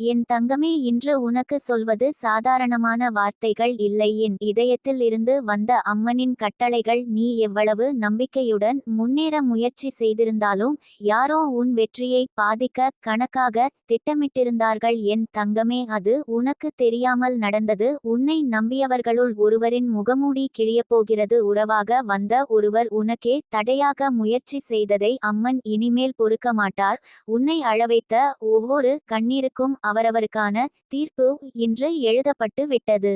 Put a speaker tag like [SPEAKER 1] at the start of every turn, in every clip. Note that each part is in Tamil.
[SPEAKER 1] என் தங்கமே இன்று உனக்கு சொல்வது சாதாரணமான வார்த்தைகள் இல்லை. என் இதயத்தில் இருந்து வந்த அம்மனின் கட்டளைகள் நீ எவ்வளவு நம்பிக்கையுடன் முன்னேற முயற்சி செய்திருந்தாலும் யாரோ உன் வெற்றியை பாதிக்க கணக்காக திட்டமிட்டிருந்தார்கள். என் தங்கமே அது உனக்கு தெரியாமல் நடந்தது. உன்னை நம்பியவர்களுள் ஒருவரின் முகமூடி கிழியப்போகிறது. உறவாக வந்த ஒருவர் உனக்கே தடையாக முயற்சி செய்ததை அம்மன் இனிமேல் பொறுக்க மாட்டார். உன்னை அழவைத்த ஒவ்வொரு கண்ணீருக்கும் அவரவருக்கான தீர்ப்பு இன்று எழுதப்பட்டு விட்டது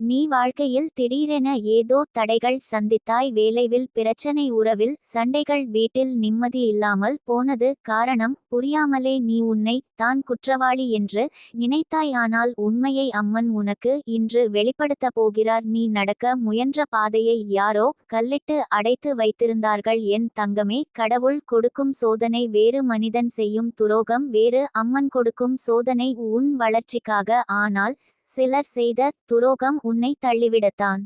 [SPEAKER 1] நீ வாழ்க்கையில் திடீரென ஏதோ தடைகள் சந்தித்தாய் வேலைவில் பிரச்சனை உறவில் சண்டைகள் வீட்டில் நிம்மதி இல்லாமல் போனது காரணம் புரியாமலே நீ உன்னை தான் குற்றவாளி என்று நினைத்தாய். ஆனால் உண்மையை அம்மன் உனக்கு இன்று வெளிப்படுத்த போகிறார். நீ நடக்க முயன்ற பாதையை யாரோ கல்லிட்டு அடைத்து வைத்திருந்தார்கள். என் தங்கமே கடவுள் கொடுக்கும் சோதனை வேறு மனிதன் செய்யும் துரோகம் வேறு அம்மன் கொடுக்கும் சோதனை உன் வளர்ச்சிக்காக. ஆனால் சிலர் செய்த துரோகம் உன்னை தள்ளிவிடத்தான்.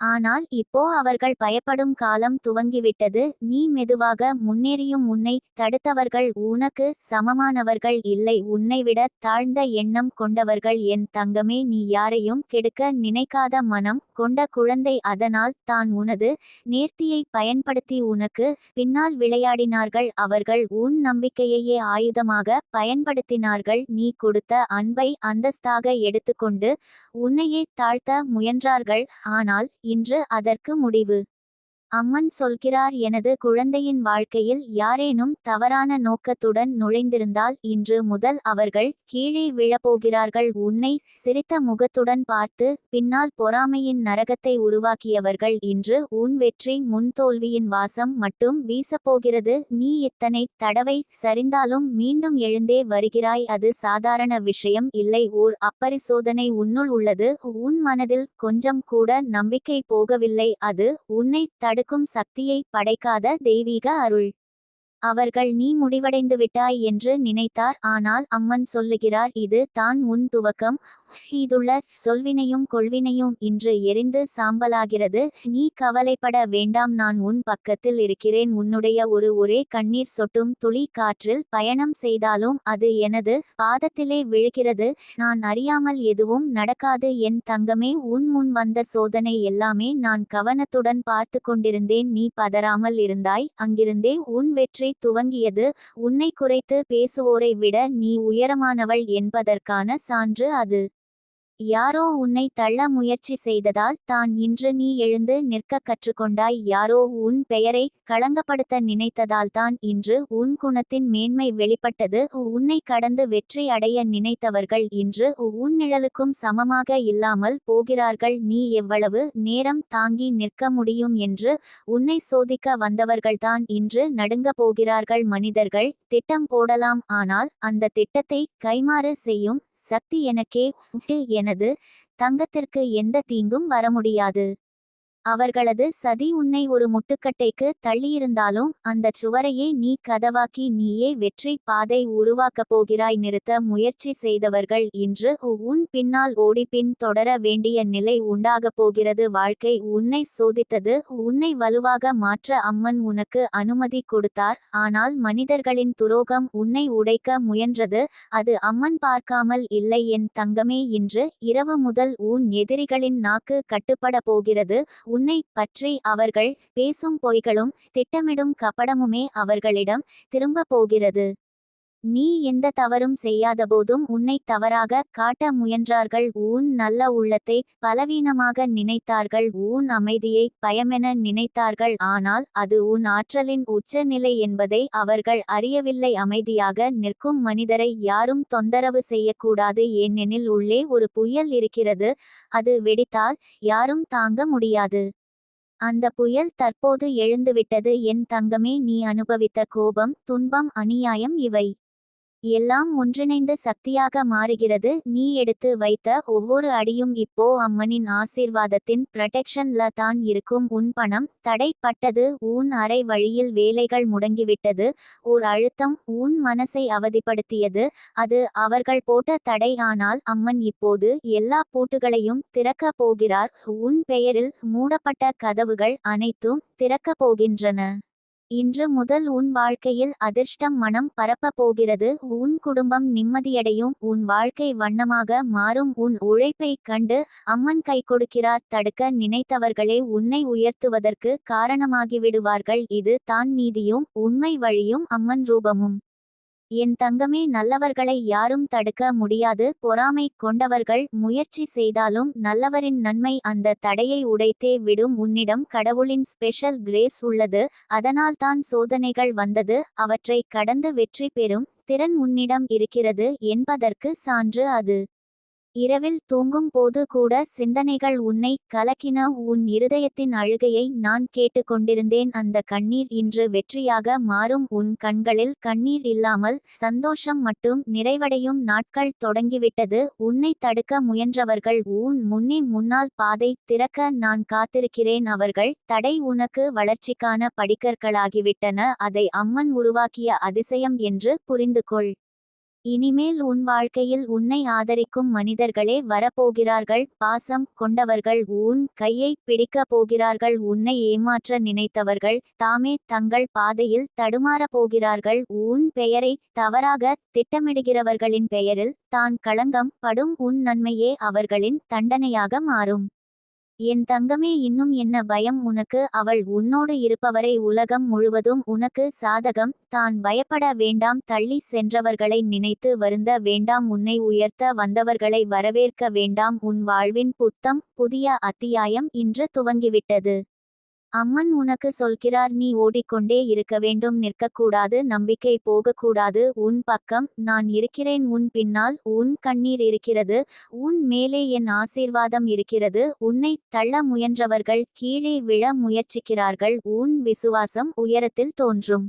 [SPEAKER 1] ஆனால் இப்போ அவர்கள் பயப்படும் காலம் துவங்கிவிட்டது. நீ மெதுவாக முன்னேறியும் உன்னை தடுத்தவர்கள் உனக்கு சமமானவர்கள் இல்லை. உன்னைவிட தாழ்ந்த எண்ணம் கொண்டவர்கள் என் தங்கமே நீ யாரையும் கெடுக்க நினைக்காத மனம் கொண்ட குழந்தை அதனால் தான் உனது நேர்த்தியை பயன்படுத்தி உனக்கு பின்னால் விளையாடினார்கள். அவர்கள் உன் நம்பிக்கையையே ஆயுதமாக பயன்படுத்தினார்கள். நீ கொடுத்த அன்பை அந்தஸ்தாக எடுத்துக்கொண்டு உன்னையே தாழ்த்த முயன்றார்கள். ஆனால் இன்று அதற்கு முடிவு. அம்மன் சொல்கிறார் எனது குழந்தையின் வாழ்க்கையில் யாரேனும் தவறான நோக்கத்துடன் நுழைந்திருந்தால் இன்று முதல் அவர்கள் கீழே விழப்போகிறார்கள். உன்னை சிரித்த முகத்துடன் பார்த்து பின்னால் பொறாமையின் நரகத்தை உருவாக்கியவர்கள் இன்று உன் வெற்றி முன் தோல்வியின் வாசம் மட்டும் வீசப்போகிறது. நீ இத்தனை தடவை சரிந்தாலும் மீண்டும் எழுந்தே வருகிறாய். அது சாதாரண விஷயம் இல்லை. ஓர் அப்பரிசோதனை உன்னுள் உள்ளது. உன் மனதில் கொஞ்சம் கூட நம்பிக்கை போகவில்லை. அது உன்னை தட தடுக்கும் சக்தியை படைக்காத தெய்வீக அருள். அவர்கள் நீ முடிவடைந்து விட்டாய் என்று நினைத்தார். ஆனால் அம்மன் சொல்லுகிறார் இது தான் உன் துவக்கம். இதுள்ள சொல்வினையும் கொள்வினையும் இன்று எரிந்து சாம்பலாகிறது. நீ கவலைப்பட வேண்டாம். நான் உன் பக்கத்தில் இருக்கிறேன். உன்னுடைய ஒரு ஒரே கண்ணீர் சொட்டும் துளி காற்றில் பயணம் செய்தாலும் அது எனது பாதத்திலே விழுகிறது. நான் அறியாமல் எதுவும் நடக்காது. என் தங்கமே உன் முன் வந்த சோதனை எல்லாமே நான் கவனத்துடன் பார்த்து கொண்டிருந்தேன். நீ பதறாமல் இருந்தாய். அங்கிருந்தே உன் வெற்றி துவங்கியது. உன்னை குறைத்து பேசுவோரை விட நீ உயரமானவள் என்பதற்கான சான்று அது. யாரோ உன்னை தள்ள முயற்சி செய்ததால் தான் இன்று நீ எழுந்து நிற்க கற்றுக்கொண்டாய். யாரோ உன் பெயரை களங்கப்படுத்த நினைத்ததால் தான் இன்று உன் குணத்தின் மேன்மை வெளிப்பட்டது. உன்னை கடந்து வெற்றி அடைய நினைத்தவர்கள் இன்று உன் நிழலுக்கும் சமமாக இல்லாமல் போகிறார்கள். நீ எவ்வளவு நேரம் தாங்கி நிற்க முடியும் என்று உன்னை சோதிக்க வந்தவர்கள்தான் இன்று நடுங்க போகிறார்கள். மனிதர்கள் திட்டம் போடலாம். ஆனால் அந்த திட்டத்தை கைமாறு செய்யும் சக்தி எனக்கே உண்டு எனது தங்கத்திற்கு எந்த தீங்கும் வர முடியாது அவர்களது சதி உன்னை ஒரு முட்டுக்கட்டைக்கு தள்ளியிருந்தாலும் அந்தச் சுவரையே நீ கதவாக்கி நீயே வெற்றி பாதை உருவாக்கப் போகிறாய் நிறுத்த முயற்சி செய்தவர்கள் இன்று உன் பின்னால் ஓடிப்பின் தொடர வேண்டிய நிலை உண்டாகப் போகிறது. வாழ்க்கை உன்னை சோதித்தது உன்னை வலுவாக மாற்ற அம்மன் உனக்கு அனுமதி கொடுத்தார். ஆனால் மனிதர்களின் துரோகம் உன்னை உடைக்க முயன்றது அது அம்மன் பார்க்காமல் இல்லை. என் தங்கமே இன்று இரவு முதல் உன் எதிரிகளின் நாக்கு கட்டுப்பட போகிறது உன்னை பற்றி அவர்கள் பேசும் பொய்களும் திட்டமிடும் கப்படமுமே அவர்களிடம் திரும்ப போகிறது. நீ எந்த தவறும் செய்யாதபோதும் உன்னை தவறாக காட்ட முயன்றார்கள். உன் நல்ல உள்ளத்தை பலவீனமாக நினைத்தார்கள். ஊன் அமைதியை பயமென நினைத்தார்கள். ஆனால் அது உன் ஆற்றலின் உச்சநிலை என்பதை அவர்கள் அறியவில்லை. அமைதியாக நிற்கும் மனிதரை யாரும் தொந்தரவு செய்யக்கூடாது. ஏனெனில் உள்ளே ஒரு புயல் இருக்கிறது. அது வெடித்தால் யாரும் தாங்க முடியாது. அந்த புயல் தற்போது எழுந்துவிட்டது. என் தங்கமே நீ அனுபவித்த கோபம் துன்பம் அநியாயம் இவை. எல்லாம் ஒன்றிணைந்து சக்தியாக மாறுகிறது. நீ எடுத்து வைத்த ஒவ்வொரு அடியும் இப்போ அம்மனின் ஆசீர்வாதத்தின் ப்ரொடெக்ஷன்ல தான் இருக்கும். உன் பணம் தடைப்பட்டது. உன் அறை வழியில் வேலைகள் முடங்கிவிட்டது. ஓர் அழுத்தம் உன் மனசை அவதிப்படுத்தியது. அது அவர்கள் போட்ட தடை. ஆனால் அம்மன் இப்போது எல்லா பூட்டுகளையும் திறக்க போகிறார். உன் பெயரில் மூடப்பட்ட கதவுகள் அனைத்தும் திறக்கப் போகின்றன. இன்று முதல் உன் வாழ்க்கையில் அதிர்ஷ்டம் மனம் பரப்பப் போகிறது. உன் குடும்பம் நிம்மதியடையும். உன் வாழ்க்கை வண்ணமாக மாறும். உன் உழைப்பைக் கண்டு அம்மன் கை கொடுக்கிறார். தடுக்க நினைத்தவர்களே உன்னை உயர்த்துவதற்கு காரணமாகிவிடுவார்கள். இது தான் நீதியும் உண்மை வழியும் அம்மன் ரூபமும். என் தங்கமே நல்லவர்களை யாரும் தடுக்க முடியாது. பொறாமை கொண்டவர்கள் முயற்சி செய்தாலும் நல்லவரின் நன்மை அந்த தடையை உடைத்தே விடும். உன்னிடம் கடவுளின் ஸ்பெஷல் கிரேஸ் உள்ளது. அதனால்தான் சோதனைகள் வந்தது. அவற்றை கடந்து வெற்றி பெறும் திறன் உன்னிடம் இருக்கிறது என்பதற்கு சான்று அது. இரவில் தூங்கும் போது கூட சிந்தனைகள் உன்னை கலக்கின உன் இருதயத்தின் அழுகையை நான் கேட்டுக்கொண்டிருந்தேன். அந்த கண்ணீர் இன்று வெற்றியாக மாறும். உன் கண்களில் கண்ணீர் இல்லாமல் சந்தோஷம் மட்டும் நிறைவடையும். நாட்கள் தொடங்கிவிட்டது. உன்னை தடுக்க முயன்றவர்கள் உன் முன்னே முன்னால் பாதை திறக்க நான் காத்திருக்கிறேன். அவர்கள் தடை உனக்கு வளர்ச்சிக்கான படிக்கற்களாகிவிட்டன. அதை அம்மன் உருவாக்கிய அதிசயம் என்று புரிந்து கொள் இனிமேல் உன் வாழ்க்கையில் உன்னை ஆதரிக்கும் மனிதர்களே வரப்போகிறார்கள். பாசம் கொண்டவர்கள் உன் கையை பிடிக்கப் போகிறார்கள். உன்னை ஏமாற்ற நினைத்தவர்கள் தாமே தங்கள் பாதையில் தடுமாறப் போகிறார்கள். உன் பெயரை தவறாக திட்டமிடுகிறவர்களின் பெயரில் தான் களங்கம் படும். உன் நன்மையே அவர்களின் தண்டனையாக மாறும். என் தங்கமே இன்னும் என்ன பயம்? உனக்கு அவள் உன்னோடு இருப்பவரை உலகம் முழுவதும் உனக்கு சாதகம். தான் பயப்பட வேண்டாம் தள்ளி சென்றவர்களை நினைத்து வருந்த வேண்டாம் உன்னை உயர்த்த வந்தவர்களை வரவேற்க வேண்டாம். உன் வாழ்வின் புத்தம் புதிய அத்தியாயம் இன்று துவங்கிவிட்டது. அம்மன் உனக்கு சொல்கிறார் நீ ஓடிக்கொண்டே இருக்க வேண்டும் நிற்கக்கூடாது நம்பிக்கை போகக்கூடாது உன் பக்கம் நான் இருக்கிறேன் உன் பின்னால் உன் கண்ணீர் இருக்கிறது உன் மேலே என் ஆசீர்வாதம் இருக்கிறது உன்னை தள்ள முயன்றவர்கள் கீழே விழ முயற்சிக்கிறார்கள் உன் விசுவாசம் உயரத்தில் தோன்றும்.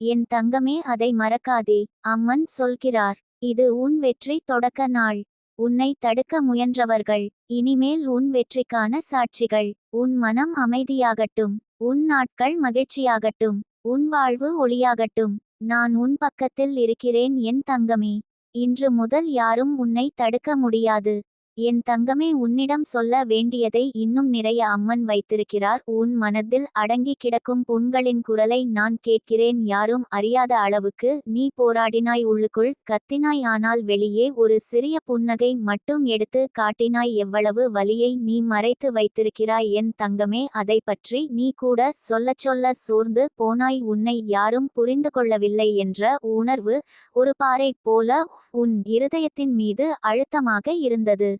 [SPEAKER 1] என் தங்கமே அதை மறக்காதே அம்மன் சொல்கிறார் இது உன் வெற்றி தொடக்க நாள். உன்னை தடுக்க முயன்றவர்கள் இனிமேல் உன் வெற்றிக்கான சாட்சிகள். உன் மனம் அமைதியாகட்டும் உன் நாட்கள் மகிழ்ச்சியாகட்டும் உன் வாழ்வு ஒளியாகட்டும். நான் உன் பக்கத்தில் இருக்கிறேன் என் தங்கமே. இன்று முதல் யாரும் உன்னை தடுக்க முடியாது. என் தங்கமே உன்னிடம் சொல்ல வேண்டியதை இன்னும் நிறைய அம்மன் வைத்திருக்கிறார். உன் மனதில் அடங்கி கிடக்கும் புண்களின் குரலை நான் கேட்கிறேன். யாரும் அறியாத அளவுக்கு நீ போராடினாய் உள்ளுக்குள். கத்தினாய் ஆனால் வெளியே ஒரு சிறிய புன்னகை மட்டும் எடுத்து காட்டினாய். எவ்வளவு வலியை நீ மறைத்து வைத்திருக்கிறாய் என் தங்கமே அதை பற்றி நீ கூட சொல்லச் சொல்ல சோர்ந்து போனாய். உன்னை யாரும் புரிந்து கொள்ளவில்லை என்ற உணர்வு ஒரு பாறை போல உன் இருதயத்தின் மீது அழுத்தமாக இருந்தது.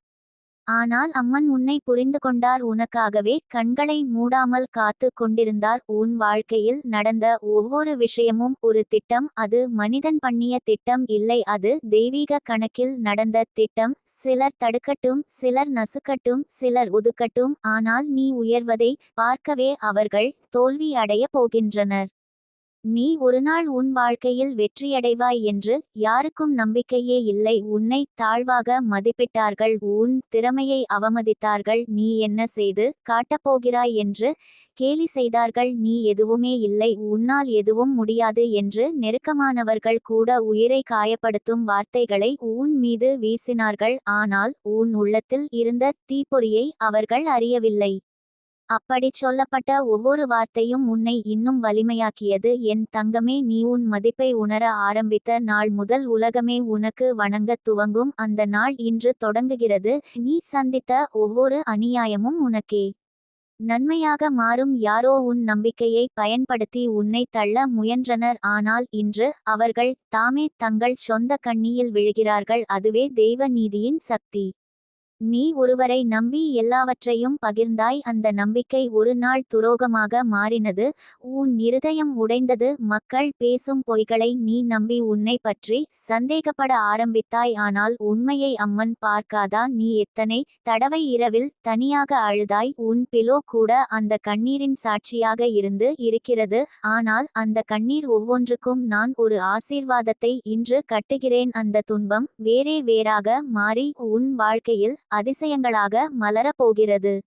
[SPEAKER 1] ஆனால் அம்மன் உன்னை புரிந்து கொண்டார் உனக்காகவே கண்களை மூடாமல் காத்து கொண்டிருந்தார். உன் வாழ்க்கையில் நடந்த ஒவ்வொரு விஷயமும் ஒரு திட்டம். அது மனிதன் பண்ணிய திட்டம் இல்லை அது தெய்வீக கணக்கில் நடந்த திட்டம். சிலர் தடுக்கட்டும் சிலர் நசுக்கட்டும் சிலர் ஒதுக்கட்டும். ஆனால் நீ உயர்வதை பார்க்கவே அவர்கள் தோல்வி அடைய போகின்றனர். நீ ஒருநாள் உன் வாழ்க்கையில் வெற்றியடைவாய் என்று யாருக்கும் நம்பிக்கையே இல்லை. உன்னை தாழ்வாக மதிப்பிட்டார்கள். உன் திறமையை அவமதித்தார்கள். நீ என்ன செய்து காட்டப்போகிறாய் என்று கேலி செய்தார்கள். நீ எதுவுமே இல்லை. உன்னால் எதுவும் முடியாது என்று நெருக்கமானவர்கள் கூட உயிரை காயப்படுத்தும் வார்த்தைகளை உன் மீது வீசினார்கள். ஆனால் உன் உள்ளத்தில் இருந்த தீப்பொறியை அவர்கள் அறியவில்லை. அப்படிச் சொல்லப்பட்ட ஒவ்வொரு வார்த்தையும் உன்னை இன்னும் வலிமையாக்கியது. என் தங்கமே நீ உன் மதிப்பை உணர ஆரம்பித்த நாள் முதல் உலகமே உனக்கு வணங்கத் துவங்கும். அந்த நாள் இன்று தொடங்குகிறது. நீ சந்தித்த ஒவ்வொரு அநியாயமும் உனக்கே. நன்மையாக மாறும். யாரோ உன் நம்பிக்கையை பயன்படுத்தி உன்னை தள்ள முயன்றனர். ஆனால் இன்று அவர்கள் தாமே தங்கள் சொந்த கண்ணியில் விழுகிறார்கள். அதுவே தெய்வ நீதியின் சக்தி. நீ ஒருவரை நம்பி எல்லாவற்றையும் பகிர்ந்தாய் அந்த நம்பிக்கை ஒரு நாள் துரோகமாக மாறினது. உன் இருதயம் உடைந்தது மக்கள் பேசும் பொய்களை நீ நம்பி உன்னை பற்றி சந்தேகப்பட ஆரம்பித்தாய் ஆனால் உண்மையை அம்மன் பார்க்காதா? நீ எத்தனை தடவை இரவில் தனியாக அழுதாய்? உன் பிலோ கூட அந்த கண்ணீரின் சாட்சியாக இருந்து இருக்கிறது ஆனால் அந்த கண்ணீர் ஒவ்வொன்றுக்கும் நான் ஒரு ஆசீர்வாதத்தை இன்று கட்டுகிறேன். அந்த துன்பம் வேறே வேறாக மாறி உன் வாழ்க்கையில் அதிசயங்களாக மலரப் போகிறது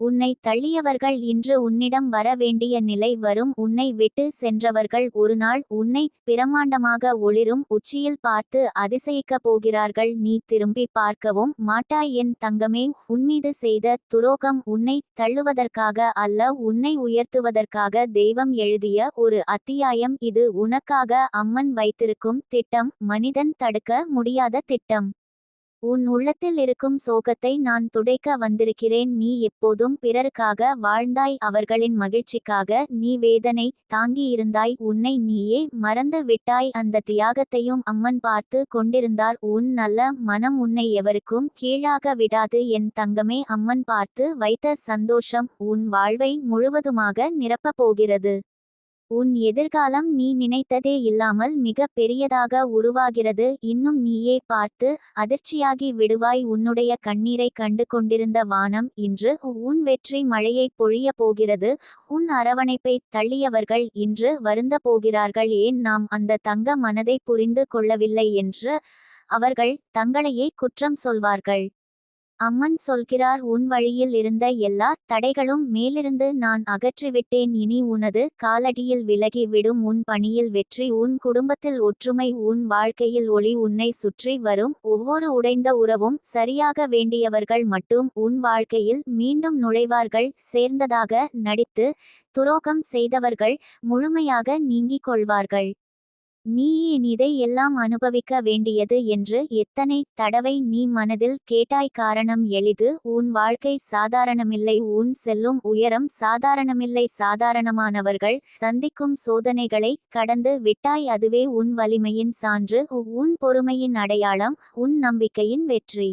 [SPEAKER 1] உன்னை தள்ளியவர்கள் இன்று உன்னிடம் வர வேண்டிய நிலை வரும். உன்னை விட்டு சென்றவர்கள் ஒருநாள் உன்னை பிரமாண்டமாக ஒளிரும். உச்சியில் பார்த்து அதிசயிக்கப் போகிறார்கள். நீ திரும்பி பார்க்கவும் மாட்டாய். என் தங்கமே உன்மீது செய்த துரோகம் உன்னை தள்ளுவதற்காக அல்ல. உன்னை உயர்த்துவதற்காக தெய்வம் எழுதிய ஒரு அத்தியாயம். இது உனக்காக அம்மன் வைத்திருக்கும் திட்டம். மனிதன் தடுக்க முடியாத திட்டம். உன் உள்ளத்தில் இருக்கும் சோகத்தை நான் துடைக்க வந்திருக்கிறேன். நீ எப்போதும் பிறருக்காக வாழ்ந்தாய். அவர்களின் மகிழ்ச்சிக்காக நீ வேதனை தாங்கியிருந்தாய் உன்னை நீயே மறந்து விட்டாய். அந்த தியாகத்தையும் அம்மன் பார்த்து கொண்டிருந்தார். உன் நல்ல மனம் உன்னை எவருக்கும் கீழாக விடாது. என் தங்கமே அம்மன் பார்த்து வைத்த சந்தோஷம் உன் வாழ்வை முழுவதுமாக நிரப்பப் போகிறது. உன் எதிர்காலம் நீ நினைத்ததே இல்லாமல் மிக பெரியதாக உருவாகிறது. இன்னும் நீயே பார்த்து அதிர்ச்சியாகி விடுவாய். உன்னுடைய கண்ணீரை கண்டு கொண்டிருந்த வானம் இன்று உன் வெற்றி மழையை பொழிய போகிறது. உன் அரவணைப்பை தள்ளியவர்கள் இன்று வருந்த போகிறார்கள். ஏன் நாம் அந்த தங்க மனதை புரிந்து கொள்ளவில்லை என்று அவர்கள் தங்களையே குற்றம் சொல்வார்கள். அம்மன் சொல்கிறார் உன் வழியில் இருந்த எல்லா தடைகளும் மேலிருந்து நான் அகற்றிவிட்டேன். இனி உனது காலடியில் விலகி விடும் உன் பணியில் வெற்றி உன் குடும்பத்தில் ஒற்றுமை உன் வாழ்க்கையில் ஒளி உன்னை சுற்றி வரும். ஒவ்வொரு உடைந்த உறவும் சரியாக வேண்டியவர்கள் மட்டும் உன் வாழ்க்கையில் மீண்டும் நுழைவார்கள். சேர்ந்ததாக நடித்து துரோகம் செய்தவர்கள் முழுமையாக நீங்கிக் கொள்வார்கள். நீ ஏன் இதை எல்லாம் அனுபவிக்க வேண்டியது என்று எத்தனை தடவை நீ மனதில் கேட்டாய் காரணம் எளிது. உன் வாழ்க்கை சாதாரணமில்லை உன் செல்லும் உயரம் சாதாரணமில்லை. சாதாரணமானவர்கள் சந்திக்கும் சோதனைகளை கடந்து விட்டாய் அதுவே உன் வலிமையின் சான்று. உன் பொறுமையின் அடையாளம் உன் நம்பிக்கையின் வெற்றி.